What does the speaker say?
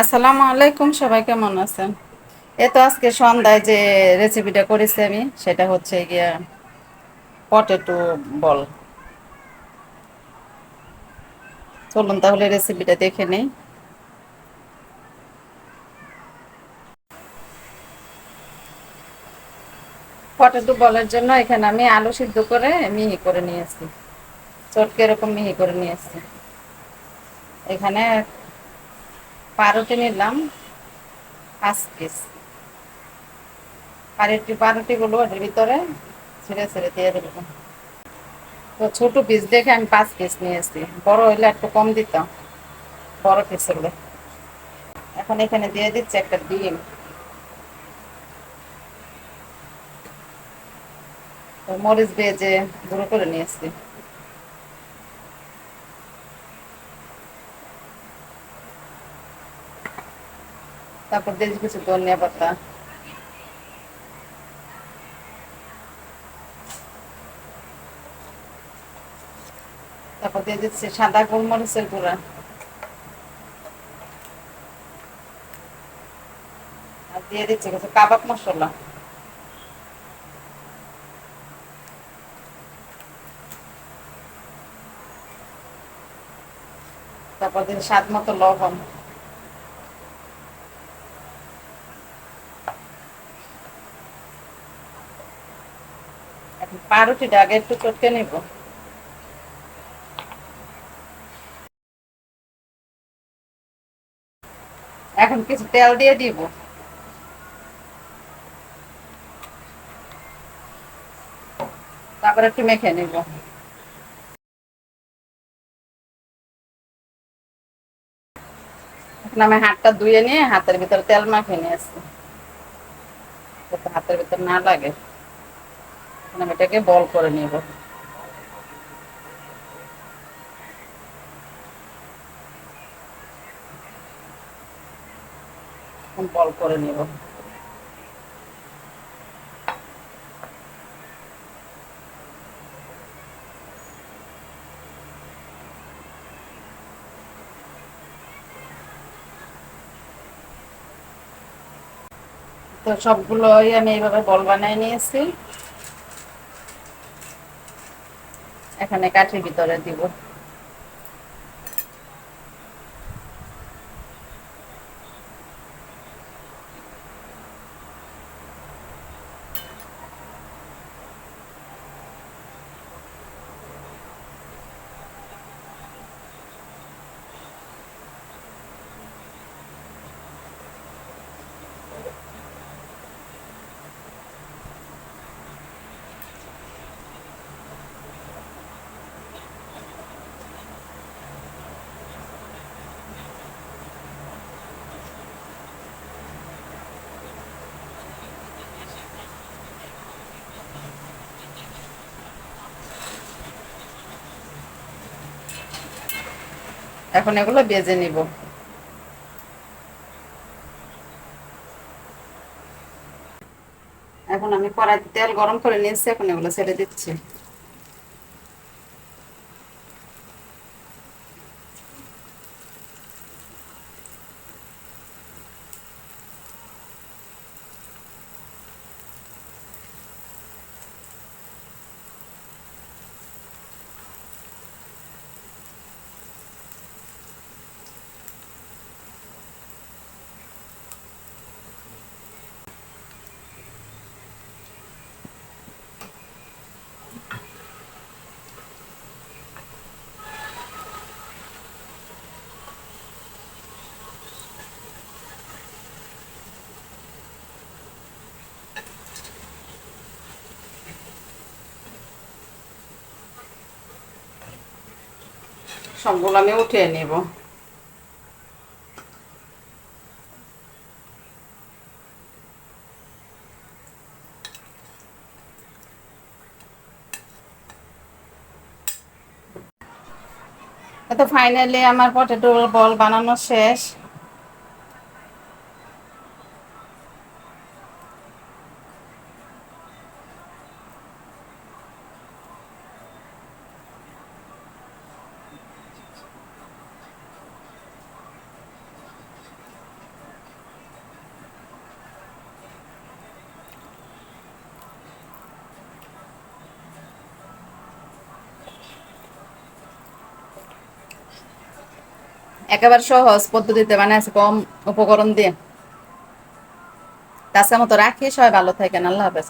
আসসালামু আলাইকুম, সবাই কেমন আছেন? এ তো আজকে সন্ধ্যায় যে রেসিপিটা করেছি আমি, সেটা হচ্ছে গিয়া পটেটো বল চলুন তাহলে রেসিপিটা দেখে নেই। পটেটো বলের জন্য এখানে আমি আলু সিদ্ধ করে মিহি করে নিয়েছি। চটকে এরকম মিহি করে নিয়েছি। এখানে পাউরুটি নিলাম। পাঁচ পিস পাউরুটি পাউরুটিগুলো এর ভিতরে ছেড়ে ছেড়ে দিয়ে দেব। তো ছোটো পিস দেখে আমি পাঁচ পিস নিয়েছি। বড় হইলে একটু কম দিতাম। বড় পিস হলে। এখন এখানে দিয়ে দিচ্ছি একটা ডিম। মরিচ বেজে গুঁড়ো করে নিয়েছি। তারপর দিয়ে কিছু ধনিয়া পাতা তারপর দিয়ে দিচ্ছি সাদা গোলমরিচের গুঁড়া। আর দিয়ে দিচ্ছি কিছু কাবাব মশলা। তারপর দিন স্বাদ মতো লবণ। পাউরুটিটা আগে একটু চটকে নিব। এখন কিছু তেল দিয়ে দিব। তারপর একটু মেখে নিব। এখন আমি হাতটা ধুয়ে নিয়ে হাতের ভিতরে তেল মাখিয়ে নিয়ে আসছি। যাতে হাতের ভিতর না লাগে। এখন আমি এটাকে বল করে নিব। বল করে নিব। তো সবগুলোই আমি এইভাবে বল বানিয়ে নিয়েছি। এখানে কাঠের ভিতরে দিব। এখন এগুলো বেজে নিব। এখন আমি কড়াইতে তেল গরম করে নিয়েছি, এখন এগুলো ছেড়ে দিচ্ছি। সবগুলো আমি উঠিয়ে নেব। তো ফাইনালি আমার পটেটো বল বানানো শেষ। একেবারে সহজ পদ্ধতিতে বানাইছে কম উপকরণ দিয়ে। তাছাড়া মতো রাখি, সবাই ভালো থাকেন, আল্লাহ হাফেজ।